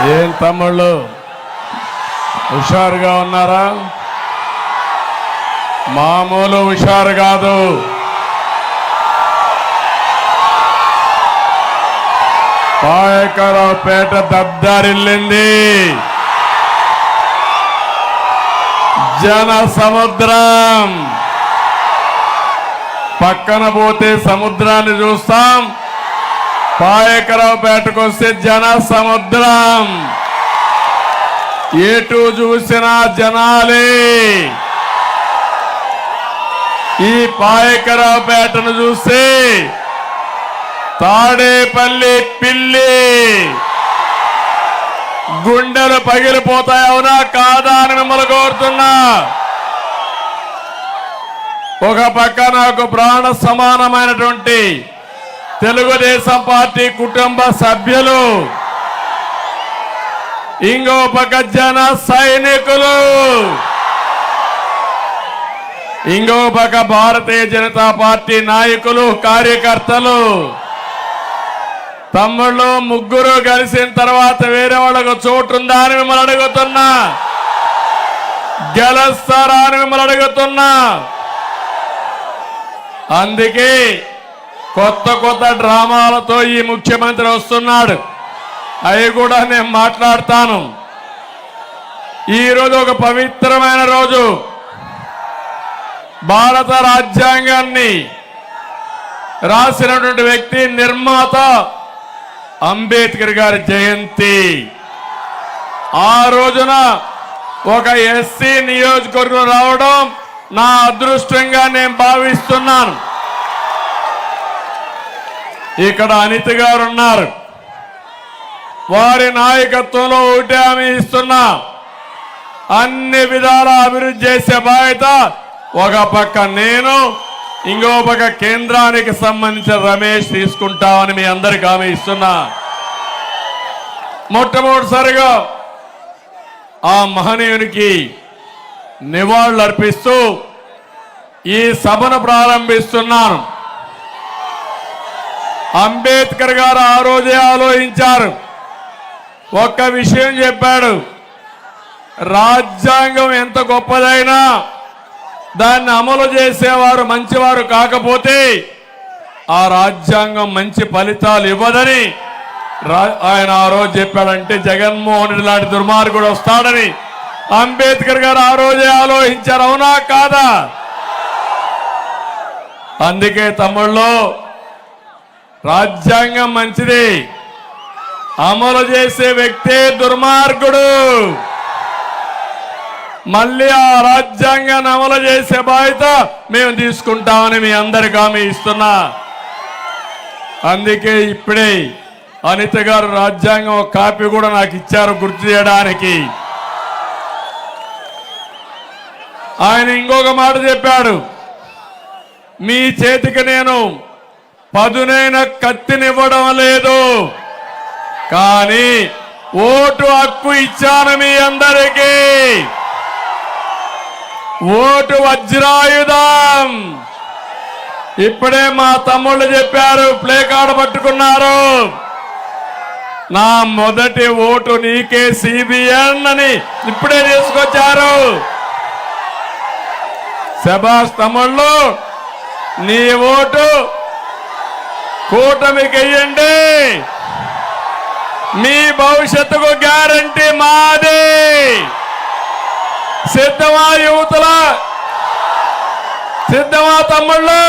ఏం తమ్ముళ్ళు? హుషారుగా ఉన్నారా? మామూలు హుషారు కాదు. పాయకరావుపేట దబ్దారిల్లింది. జన సముద్రం పక్కన పోతే సముద్రాన్ని చూస్తాం. పాయకరావుపేటకు వస్తే జన సముద్రం. ఎటు చూసినా జనాలే. ఈ పాయకరావుపేటను చూస్తే తాడేపల్లి పిల్లి. గుండెలు పగిలిపోతాయి అవునా కాదా అని మిమ్మల్ని కోరుతున్నా. ఒక పక్క నాకు ప్రాణ సమానమైనటువంటి తెలుగుదేశం పార్టీ కుటుంబ సభ్యులు. ఇంకో పక్క జన సైనికులు. ఇంకో పక్క భారతీయ జనతా పార్టీ నాయకులు కార్యకర్తలు. తమ్ముళ్ళు ముగ్గురు కలిసిన తర్వాత వేరే వాళ్ళకు చోటు ఉందా అని మిమ్మల్ని అడుగుతున్నా. గెలుస్తారా అని మిమ్మల్ని అడుగుతున్నా. అందుకే కొత్త కొత్త డ్రామాలతో ఈ ముఖ్యమంత్రి వస్తున్నాడు. అవి కూడా నేను మాట్లాడతాను. ఈరోజు ఒక పవిత్రమైన రోజు. భారత రాజ్యాంగాన్ని రాసినటువంటి వ్యక్తి నిర్మాత అంబేద్కర్ గారి జయంతి. ఆ రోజున ఒక ఎస్సీ నియోజకవర్గం రావడం నా అదృష్టంగా నేను భావిస్తున్నాను. ఇక్కడ అనిత గారు ఉన్నారు. వారి నాయకత్వంలో ఒకటే హామీ ఇస్తున్నా. అన్ని విధాల అభివృద్ధి చేసే బాధ్యత ఒక పక్క నేను ఇంకో పక్క కేంద్రానికి సంబంధించిన రమేష్ తీసుకుంటామని మీ అందరికి హామీ ఇస్తున్నా. మొట్టమొదటిసారిగా ఆ మహనీయునికి నివాళులు అర్పిస్తూ ఈ సభను ప్రారంభిస్తున్నాను. అంబేద్కర్ గారు ఆ రోజే ఆలోచించారు. ఒక్క విషయం చెప్పాడు. రాజ్యాంగం ఎంత గొప్పదైనా దాన్ని అమలు చేసేవారు మంచివారు కాకపోతే ఆ రాజ్యాంగం మంచి ఫలితాలు ఇవ్వదని రా- ఆయన ఆ రోజు చెప్పాడంటే జగన్మోహన్ రెడ్డి లాంటి దుర్మార్గుడు వస్తాడని అంబేద్కర్ గారు ఆ రోజే ఆలోచించారు. అవునా కాదా? అందుకే తమ్ముళ్ళు రాజ్యాంగం మంచిది. అమలు చేసే వ్యక్తే దుర్మార్గుడు. మళ్ళీ ఆ రాజ్యాంగాన్ని అమలు చేసే బాధ్యత మేము తీసుకుంటామని మీ అందరికి హామీ ఇస్తున్నా. అందుకే ఇప్పుడే అనిత గారు రాజ్యాంగం ఒక కాపీ కూడా నాకు ఇచ్చారు గుర్తు చేయడానికి. ఆయన ఇంకొక మాట చెప్పాడు. మీ చేతికి నేను పదునైన కత్తినివ్వడం లేదు. కానీ ఓటు హక్కు ఇచ్చాను మీ అందరికీ. ఓటు వజ్రాయుధం. ఇప్పుడే మా తమ్ముళ్ళు చెప్పారు ప్లే కార్డు పట్టుకున్నారు. నా మొదటి ఓటు నీకే సిబిఎన్ అని ఇప్పుడే తీసుకొచ్చారు. శబాష్ తమ్ముళ్ళు నీ ఓటు కూటమికి వెయ్యండి మీ భవిష్యత్తుకు గ్యారంటీ మాది. సిద్ధమా యువతల? సిద్ధమా తమ్ముళ్ళు?